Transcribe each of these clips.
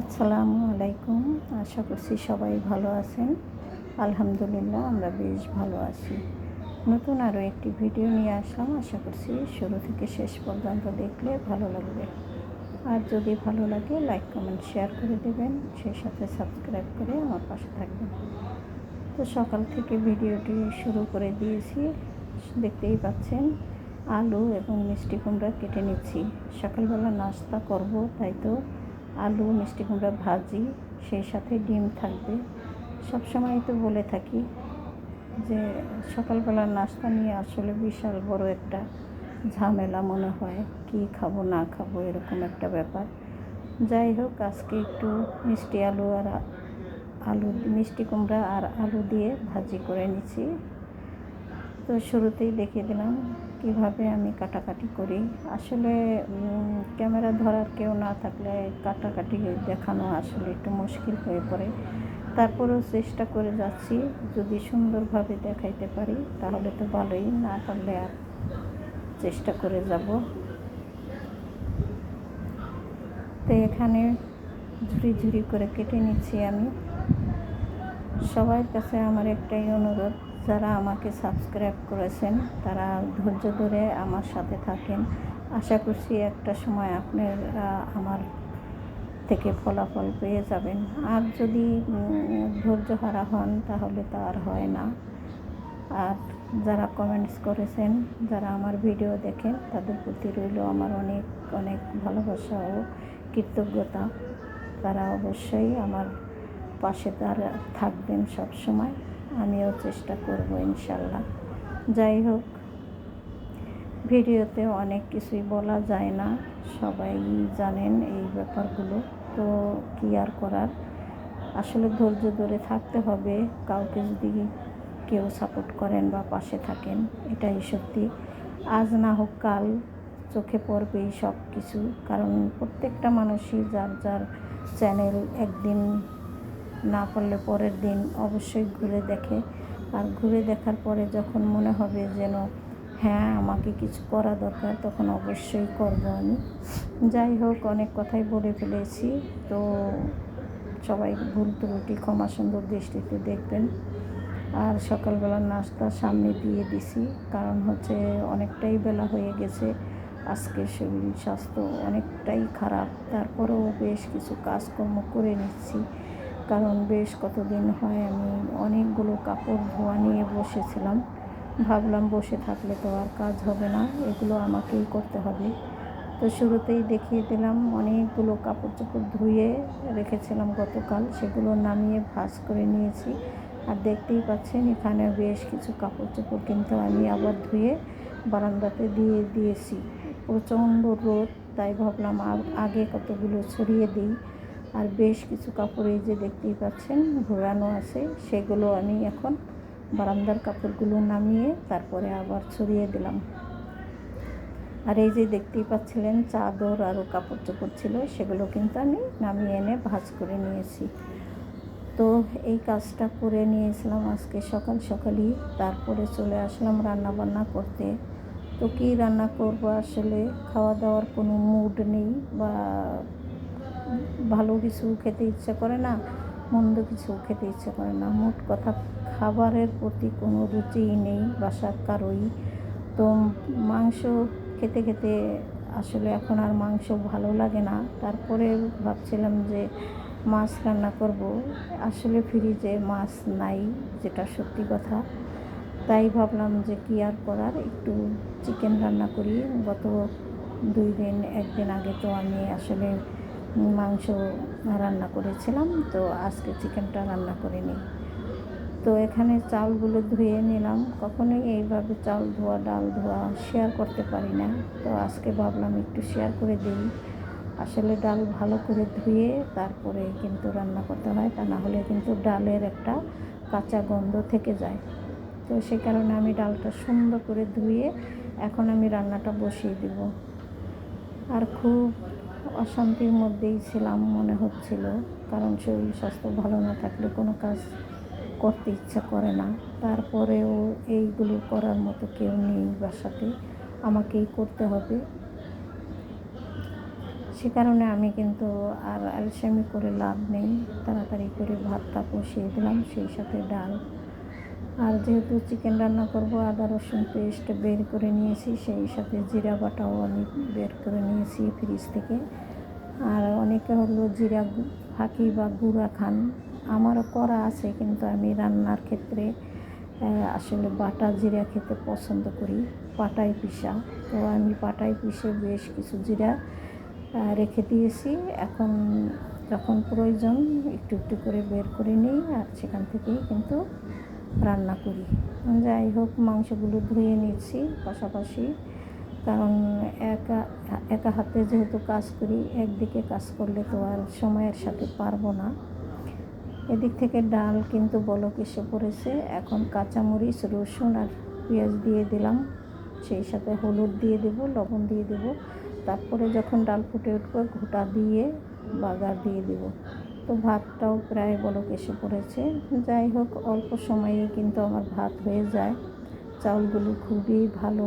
আসসালামু আলাইকুম। আশা করছি সবাই ভালো আছেন। আলহামদুলিল্লাহ, আমরা বেশ ভালো আছি। নতুন আরও একটি ভিডিও নিয়ে আসলাম। আশা করছি শুরু থেকে শেষ পর্যন্ত দেখলে ভালো লাগবে। আর যদি ভালো লাগে লাইক কমেন্ট শেয়ার করে দেবেন। সেই সাথে সাবস্ক্রাইব করে আমার পাশে থাকবেন। তো সকাল থেকে ভিডিওটি শুরু করে দিয়েছি। দেখতেই পাচ্ছেন, আলু এবং মিষ্টি কুমড়া কেটে নিচ্ছি। সকালবেলা নাস্তা করব, তাই তো। আলু, মিষ্টি কুমড়া ভাজি, সেই সাথে ডিম থাকবে। সব সবসময় তো বলে থাকি যে সকালবেলার নাস্তা নিয়ে আসলে বিশাল বড় একটা ঝামেলা মনে হয়। কি খাব, না খাব, এরকম একটা ব্যাপার। যাই হোক, আজকে একটু মিষ্টি আলু আর আলু, মিষ্টি কুমড়া আর আলু দিয়ে ভাজি করে নিচ্ছি। তো শুরুতেই দেখিয়ে দিলাম কীভাবে আমি কাটাকাটি করি। আসলে ক্যামেরা ধরার কেউ না থাকলে কাটাকাটি দেখানো আসলে একটু মুশকিল হয়ে পড়ে। তারপরেও চেষ্টা করে যাচ্ছি, যদি সুন্দরভাবে দেখাইতে পারি তাহলে তো ভালোই, না পারলে আর চেষ্টা করে যাব। তো এখানে ঝুড়ি ঝুড়ি করে কেটে নিচ্ছি আমি। সবার কাছে আমার একটাই অনুরোধ, যারা আমাকে সাবস্ক্রাইব করেছেন, তারা ধৈর্য ধরে আমার সাথে থাকেন। আশা করছি একটা সময় আপনারা আমার থেকে ফলাফল পেয়ে যাবেন। আর যদি ধৈর্য হারা হন, তাহলে তো আর হয় না। আর যারা কমেন্টস করেছেন, যারা আমার ভিডিও দেখেন, তাদের প্রতি রইল আমার অনেক অনেক ভালোবাসা ও কৃতজ্ঞতা। তারা অবশ্যই আমার পাশে তারা থাকবেন সব সময়। আমিও চেষ্টা করব ইনশাল্লাহ। যাই হোক, ভিডিওতে অনেক কিছুই বলা যায় না, সবাই জানেন এই ব্যাপারগুলো। তো কী আর করার? আসলে ধৈর্য ধরে থাকতে হবে, কাউকে যদি কেউ সাপোর্ট করেন বা পাশে থাকেন, এটাই সত্যি। আজ না হোক কাল, চোখে পড়বেই সব কিছু কারণ প্রত্যেকটা মানুষই যার যার চ্যানেল একদিন না পারলে পরের দিন অবশ্যই ঘুরে দেখে। আর ঘুরে দেখার পরে যখন মনে হবে যেন হ্যাঁ আমাকে কিছু করা দরকার, তখন অবশ্যই করব আমি। যাই হোক, অনেক কথাই বলে ফেলেছি। তো সবাই ভুল ত্রুটি, ক্ষমা সুন্দর দৃষ্টিতে দেখবেন। আর সকালবেলার নাস্তা সামনে দিয়ে দিছি, কারণ হচ্ছে অনেকটাই বেলা হয়ে গেছে। আজকে শরীর স্বাস্থ্য অনেকটাই খারাপ, তারপরেও বেশ কিছু কাজকর্ম করে নিচ্ছি। কারণ বেশ কতদিন হয় আমি অনেকগুলো কাপড় ধোয়া নিয়ে বসেছিলাম। ভাবলাম বসে থাকলে তো আর কাজ হবে না, এগুলো আমাকেই করতে হবে। তো শুরুতেই দেখিয়ে দিলাম, অনেকগুলো কাপড় চোপড় ধুয়ে রেখেছিলাম গতকাল, সেগুলো নামিয়ে ভাজ করে নিয়েছি। আর দেখতেই পাচ্ছেন, এখানে বেশ কিছু কাপড় চোপড় কিন্তু আমি আবার ধুয়ে বারান্দাতে দিয়ে দিয়েছি। প্রচণ্ড রোদ, তাই ভাবলাম আগে কতগুলো ছড়িয়ে দিই। আর বেশ কিছু কাপড় এই যে দেখতেই পাচ্ছেন, ঘোরানো আছে। সেগুলো আমি এখন বারান্দার কাপড়গুলো নামিয়ে তারপরে আবার ছড়িয়ে দিলাম। আর এই যে দেখতেই পাচ্ছিলেন, চাদর আরও কাপড় চোপড় ছিল, সেগুলো কিন্তু আমি নামিয়ে এনে ভাজ করে নিয়েছি। তো এই কাজটা করে নিয়েছিলাম আজকে সকাল সকালই, তারপরে চলে আসলাম রান্না বান্না করতে। তো কী রান্না করব আসলে? খাওয়া দাওয়ার কোনো মুড নেই বা ভালো কিছু খেতে ইচ্ছে করে না, মন্দ কিছু খেতে ইচ্ছে করে না। মোট কথা, খাবারের প্রতি কোনো রুচিই নেই বাসার কারোই তো মাংস খেতে খেতে আসলে এখন আর মাংস ভালো লাগে না। তারপরে ভাবছিলাম যে মাছ রান্না করব। আসলে ফ্রিজে মাছ নাই, যেটা সত্যি কথা। তাই ভাবলাম যে কী আর করার, একটু চিকেন রান্না করি। গত দুই দিন, একদিন আগে তো আমি আসলে মাংস রান্না করেছিলাম, তো আজকে চিকেনটা রান্না করে নিই তো এখানে চালগুলো ধুয়ে নিলাম। কখনোই এইভাবে চাল ধোয়া, ডাল ধোয়া শেয়ার করতে পারি না। তো আজকে ভাবলাম একটু শেয়ার করে দিই। আসলে ডাল ভালো করে ধুয়ে তারপরে কিন্তু রান্না করতে হয়, তা না হলে কিন্তু ডালের একটা কাঁচা গন্ধ থেকে যায়। তো সে কারণে আমি ডালটা সুন্দর করে ধুয়ে এখন আমি রান্নাটা বসিয়ে দেব। আর খুব অশান্তির মধ্যেই ছিলাম মনে হচ্ছিল, কারণ শরীর স্বাস্থ্য ভালো না থাকলে কোনো কাজ করতে ইচ্ছা করে না। তারপরেও এইগুলো করার মতো কেউ নেই বাসাতে, আমাকেই করতে হবে। সে কারণে আমি কিন্তু আর আলসেমি করে লাভ নেই। তাড়াতাড়ি করে ভাতটা কষিয়ে দিলাম, সেই সাথে ডাল। আর যেহেতু চিকেন রান্না করব, আদা, রসুন পেস্ট বের করে নিয়েছি, সেই সাথে জিরা বাটাও আমি বের করে নিয়েছি ফ্রিজ থেকে। আর অনেকে হলো জিরা ফাঁকি বা গুঁড়া খান। আমারও করা আছে, কিন্তু আমি রান্নার ক্ষেত্রে আসলে বাটা জিরা খেতে পছন্দ করি, পাটায় পিসা তো আমি পাটায় পিষে বেশ কিছু জিরা রেখে দিয়েছি। এখন যখন প্রয়োজন, একটু একটু করে বের করে নিই আর সেখান থেকেই কিন্তু রান্না করি। যাই হোক, মাংসগুলো ধুয়ে নিচ্ছি পাশাপাশি, কারণ একা একা হাতে যেহেতু কাজ করি, একদিকে কাজ করলে তো আর সময়ের সাথে পারব না। এদিক থেকে ডাল কিন্তু বলক এসে পড়েছে। এখন কাঁচামরিচ, রসুন আর পেঁয়াজ দিয়ে দিলাম। সেই সাথে হলুদ দিয়ে দেবো, লবণ দিয়ে দেবো। তারপরে যখন ডাল ফুটে উঠবে, ঘোটা দিয়ে বাগার দিয়ে দেবো। তো ভাতটাও প্রায় বলক এসে পড়েছে। যাই হোক, অল্প সময়ে কিন্তু আমার ভাত হয়ে যায়। চাউলগুলো খুবই ভালো।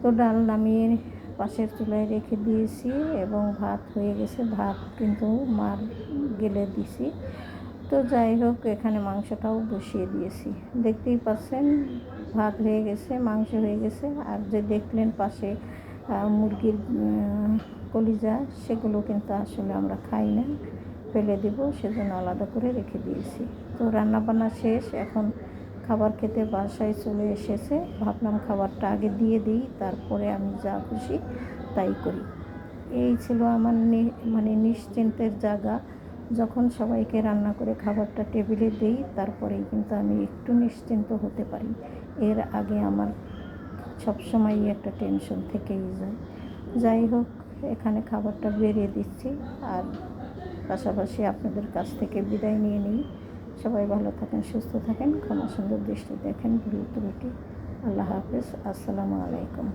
তো ডাল নামিয়ে পাশের চুলায় রেখে দিয়েছি এবং ভাত হয়ে গেছে। ভাত কিন্তু মার গেলে দিছি। তো যাই হোক, এখানে মাংসটাও বসিয়ে দিয়েছি। দেখতেই পাচ্ছেন, ভাত হয়ে গেছে, মাংস হয়ে গেছে। আর যে দেখলেন পাশে মুরগির কলিজা, সেগুলো কিন্তু আসলে আমরা খাই না। ফেলে দেব, সেজন্য আলাদা করে রেখে দিয়েছি। তো রান্না বান্না শেষ, এখন খাবার খেতে বাসায় চলে এসেছে। ভাবলাম খাবারটা আগে দিয়ে দিই, তারপরে আমি যা খুশি তাই করি। এই ছিল আমার মানে নিশ্চিন্তের জায়গা। যখন সবাইকে রান্না করে খাবারটা টেবিলে দিই, তারপরেই কিন্তু আমি একটু নিশ্চিন্ত হতে পারি। এর আগে আমার সবসময়ই একটা টেনশন থেকেই যায়। যাই হোক, এখানে খাবারটা বেরিয়ে দিচ্ছি, আর পাশাপাশি আপনাদের কাছ থেকে বিদায় নিয়ে নিই। সবাই ভালো থাকেন, সুস্থ থাকেন ক্ষমা সুন্দর দৃষ্টি দেখেন ভুল ত্রুটি আল্লাহ হাফিজ, আসসালামু আলাইকুম।